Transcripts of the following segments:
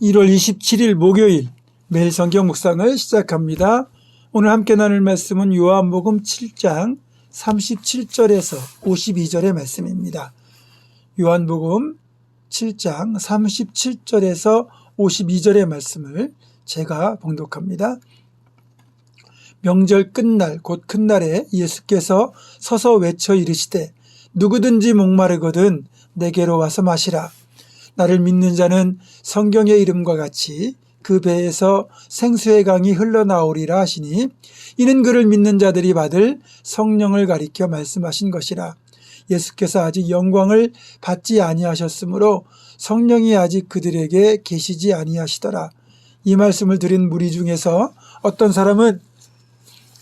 1월 27일 목요일 매일 성경 묵상을 시작합니다. 오늘 함께 나눌 말씀은 요한복음 7장 37절에서 52절의 말씀입니다. 요한복음 7장 37절에서 52절의 말씀을 제가 봉독합니다. 명절 끝날 곧 큰 날에 예수께서 서서 외쳐 이르시되 누구든지 목마르거든 내게로 와서 마시라. 나를 믿는 자는 성경의 이름과 같이 그 배에서 생수의 강이 흘러나오리라 하시니 이는 그를 믿는 자들이 받을 성령을 가리켜 말씀하신 것이라. 예수께서 아직 영광을 받지 아니하셨으므로 성령이 아직 그들에게 계시지 아니하시더라. 이 말씀을 들은 무리 중에서 어떤 사람은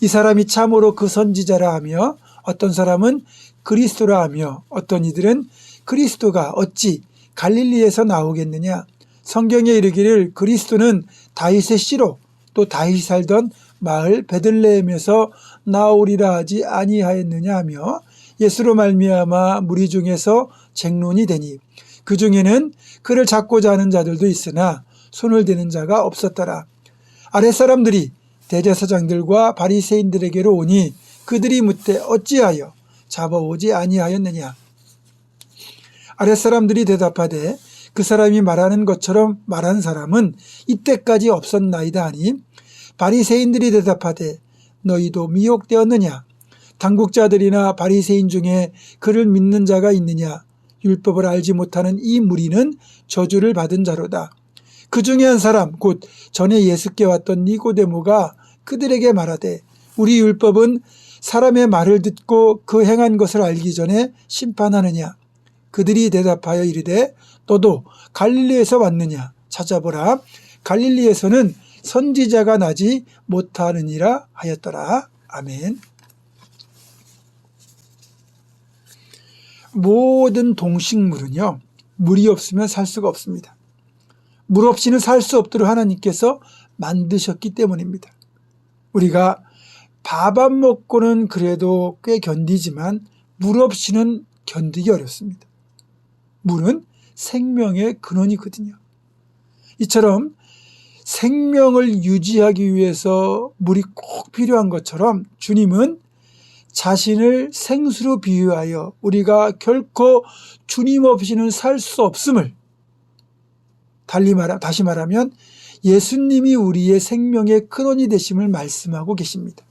이 사람이 참으로 그 선지자라 하며 어떤 사람은 그리스도라 하며 어떤 이들은 그리스도가 어찌 갈릴리에서 나오겠느냐? 성경에 이르기를 그리스도는 다윗의 씨로 또 다윗이 살던 마을 베들레헴에서 나오리라 하지 아니하였느냐 하며 예수로 말미암아 무리 중에서 쟁론이 되니 그 중에는 그를 잡고자 하는 자들도 있으나 손을 대는 자가 없었더라. 아랫사람들이 대제사장들과 바리새인들에게로 오니 그들이 묻되 어찌하여 잡아오지 아니하였느냐 아랫사람들이 대답하되 그 사람이 말하는 것처럼 말한 사람은 이때까지 없었나이다 하니 바리새인들이 대답하되 너희도 미혹되었느냐? 당국자들이나 바리새인 중에 그를 믿는 자가 있느냐? 율법을 알지 못하는 이 무리는 저주를 받은 자로다. 그 중에 한 사람 곧 전에 예수께 왔던 니고데모가 그들에게 말하되 우리 율법은 사람의 말을 듣고 그 행한 것을 알기 전에 심판하느냐 그들이 대답하여 이르되 너도 갈릴리에서 왔느냐? 찾아보라. 갈릴리에서는 선지자가 나지 못하느니라 하였더라. 아멘. 모든 동식물은요 물이 없으면 살 수가 없습니다. 물 없이는 살 수 없도록 하나님께서 만드셨기 때문입니다. 우리가 밥 안 먹고는 그래도 꽤 견디지만 물 없이는 견디기 어렵습니다 물은 생명의 근원이거든요. 이처럼 생명을 유지하기 위해서 물이 꼭 필요한 것처럼 주님은 자신을 생수로 비유하여 우리가 결코 주님 없이는 살 수 없음을 달리 말하, 다시 말하면 예수님이 우리의 생명의 근원이 되심을 말씀하고 계십니다.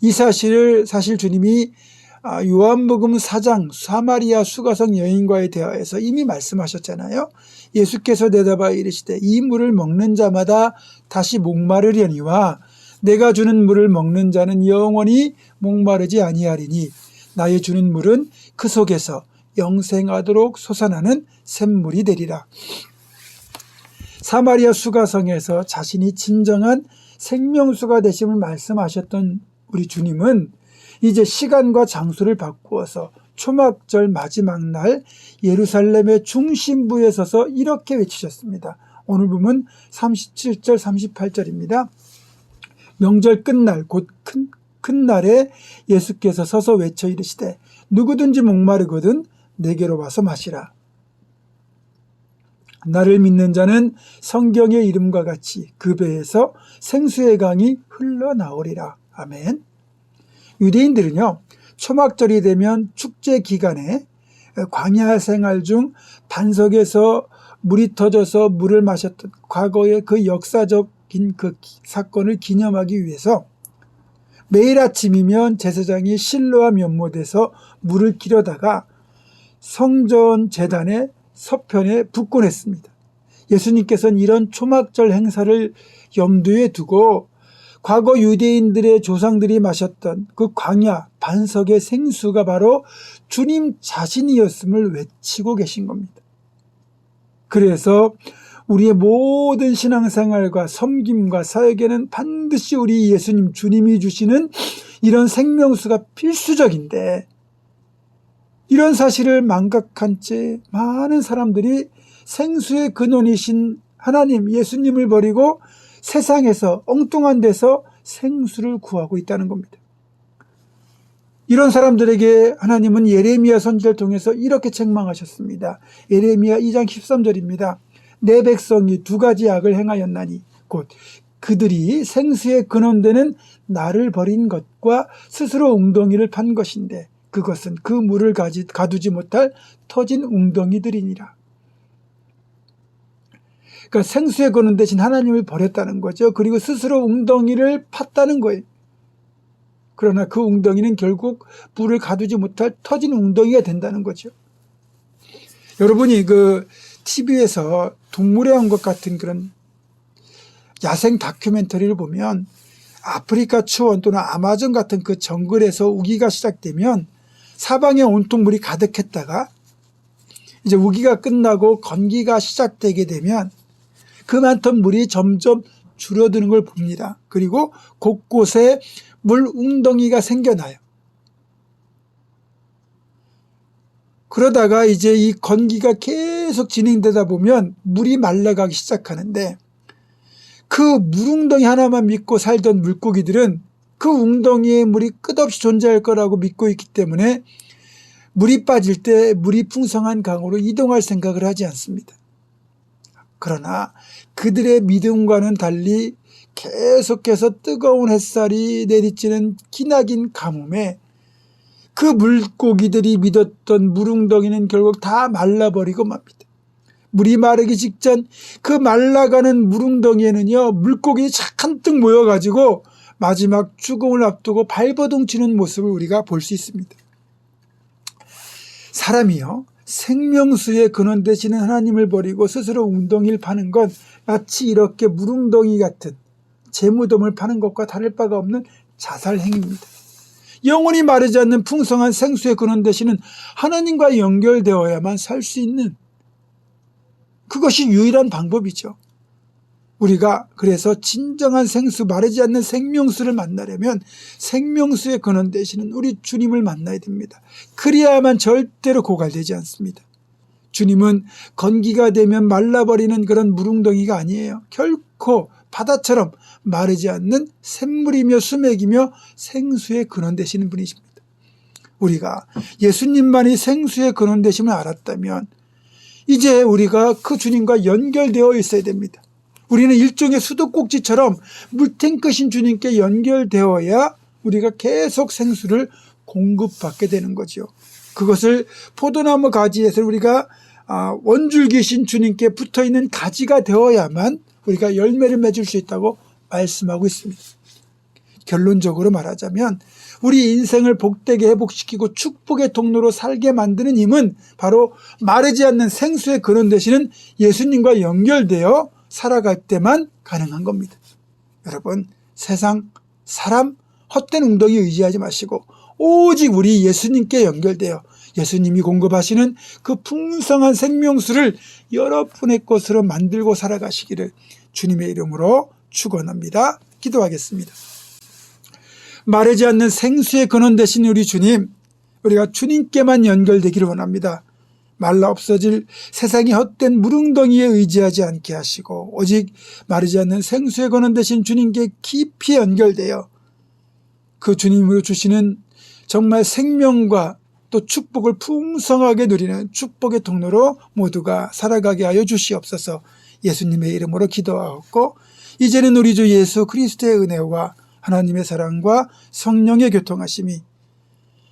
이 사실을 사실 주님이 아, 요한복음 4장 사마리아 수가성 여인과의 대화에서 이미 말씀하셨잖아요. 예수께서 대답하 이르시되 이 물을 먹는 자마다 다시 목마르려니와 내가 주는 물을 먹는 자는 영원히 목마르지 아니하리니 나의 주는 물은 그 속에서 영생하도록 솟아나는 샘물이 되리라. 사마리아 수가성에서 자신이 진정한 생명수가 되심을 말씀하셨던 우리 주님은 이제 시간과 장소를 바꾸어서 초막절 마지막 날 예루살렘의 중심부에 서서 이렇게 외치셨습니다. 오늘 보면 37절 38절입니다. 명절 끝날 곧 큰 큰 날에 예수께서 서서 외쳐 이르시되 누구든지 목마르거든 내게로 와서 마시라. 나를 믿는 자는 성경의 이름과 같이 그 배에서 생수의 강이 흘러나오리라. 아멘. 유대인들은요, 초막절이 되면 축제 기간에 광야 생활 중 반석에서 물이 터져서 물을 마셨던 과거의 그 역사적인 그 사건을 기념하기 위해서 매일 아침이면 제사장이 실로와 면못에서 물을 기려다가 성전 재단의 서편에 붓곤 했습니다. 예수님께서는 이런 초막절 행사를 염두에 두고 과거 유대인들의 조상들이 마셨던 그 광야 반석의 생수가 바로 주님 자신이었음을 외치고 계신 겁니다. 그래서 우리의 모든 신앙생활과 섬김과 사역에는 반드시 우리 예수님 주님이 주시는 이런 생명수가 필수적인데 이런 사실을 망각한 채 많은 사람들이 생수의 근원이신 하나님 예수님을 버리고 세상에서 엉뚱한 데서 생수를 구하고 있다는 겁니다. 이런 사람들에게 하나님은 예레미야 선지를 통해서 이렇게 책망하셨습니다. 예레미야 2장 13절입니다. 내 백성이 두 가지 악을 행하였나니 곧 그들이 생수에 근원되는 나를 버린 것과 스스로 웅덩이를 판 것인데 그것은 그 물을 가두지 못할 터진 웅덩이들이니라. 그러니까 생수에 거는 대신 하나님을 버렸다는 거죠. 그리고 스스로 웅덩이를 팠다는 거예요. 그러나 그 웅덩이는 결국 물을 가두지 못할 터진 웅덩이가 된다는 거죠. 여러분이 그 TV에서 동물의 왕국 같은 그런 야생 다큐멘터리를 보면 아프리카 추원 또는 아마존 같은 그 정글에서 우기가 시작되면 사방에 온통 물이 가득했다가 이제 우기가 끝나고 건기가 시작되게 되면 그 많던 물이 점점 줄어드는 걸 봅니다. 그리고 곳곳에 물 웅덩이가 생겨나요. 그러다가 이제 이 건기가 계속 진행되다 보면 물이 말라가기 시작하는데 그 물웅덩이 하나만 믿고 살던 물고기들은 그 웅덩이에 물이 끝없이 존재할 거라고 믿고 있기 때문에 물이 빠질 때 물이 풍성한 강으로 이동할 생각을 하지 않습니다. 그러나 그들의 믿음과는 달리 계속해서 뜨거운 햇살이 내리쬐는 기나긴 가뭄에 그 물고기들이 믿었던 물웅덩이는 결국 다 말라버리고 맙니다. 물이 마르기 직전 그 말라가는 물웅덩이에는요 물고기 잔뜩 모여가지고 마지막 죽음을 앞두고 발버둥 치는 모습을 우리가 볼 수 있습니다. 사람이요 생명수의 근원 되시는 하나님을 버리고 스스로 웅덩이를 파는 건 마치 이렇게 물웅덩이 같은 재무덤을 파는 것과 다를 바가 없는 자살 행위입니다. 영원히 마르지 않는 풍성한 생수의 근원 되시는 하나님과 연결되어야만 살 수 있는 그것이 유일한 방법이죠. 우리가 그래서 진정한 생수, 마르지 않는 생명수를 만나려면 생명수의 근원 되시는 우리 주님을 만나야 됩니다. 그래야만 절대로 고갈되지 않습니다. 주님은 건기가 되면 말라버리는 그런 물웅덩이가 아니에요. 결코 바다처럼 마르지 않는 샘물이며 수맥이며 생수의 근원 되시는 분이십니다. 우리가 예수님만이 생수의 근원 되심을 알았다면 이제 우리가 그 주님과 연결되어 있어야 됩니다. 우리는 일종의 수도꼭지처럼 물탱크신 주님께 연결되어야 우리가 계속 생수를 공급받게 되는 거죠. 그것을 포도나무 가지에서 우리가 아, 원줄기신 주님께 붙어 있는 가지가 되어야만 우리가 열매를 맺을 수 있다고 말씀하고 있습니다. 결론적으로 말하자면 우리 인생을 복되게 회복시키고 축복의 통로로 살게 만드는 힘은 바로 마르지 않는 생수의 근원 되시는 예수님과 연결되어 살아갈 때만 가능한 겁니다. 여러분 세상 사람 헛된 웅덩이 의지하지 마시고 오직 우리 예수님께 연결되어 예수님이 공급하시는 그 풍성한 생명수를 여러분의 것으로 만들고 살아가시기를 주님의 이름으로 축원합니다. 기도하겠습니다. 마르지 않는 생수의 근원 되신 우리 주님, 우리가 주님께만 연결되기를 원합니다. 말라 없어질 세상의 헛된 무릉덩이에 의지하지 않게 하시고 오직 마르지 않는 생수의 근원 되신 주님께 깊이 연결되어 그 주님으로 주시는 정말 생명과 또 축복을 풍성하게 누리는 축복의 통로로 모두가 살아가게 하여 주시옵소서. 예수님의 이름으로 기도하옵고 이제는 우리 주 예수 그리스도의 은혜와 하나님의 사랑과 성령의 교통하심이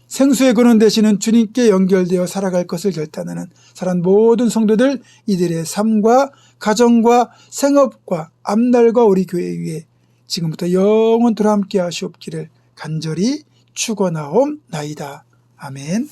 생수의 근원 되시는 주님께 연결되어 살아갈 것을 결단하는 사람 모든 성도들 이들의 삶과 가정과 생업과 앞날과 우리 교회 위에 지금부터 영원토록 함께 하시옵기를 간절히 축원하옵나이다. 아멘.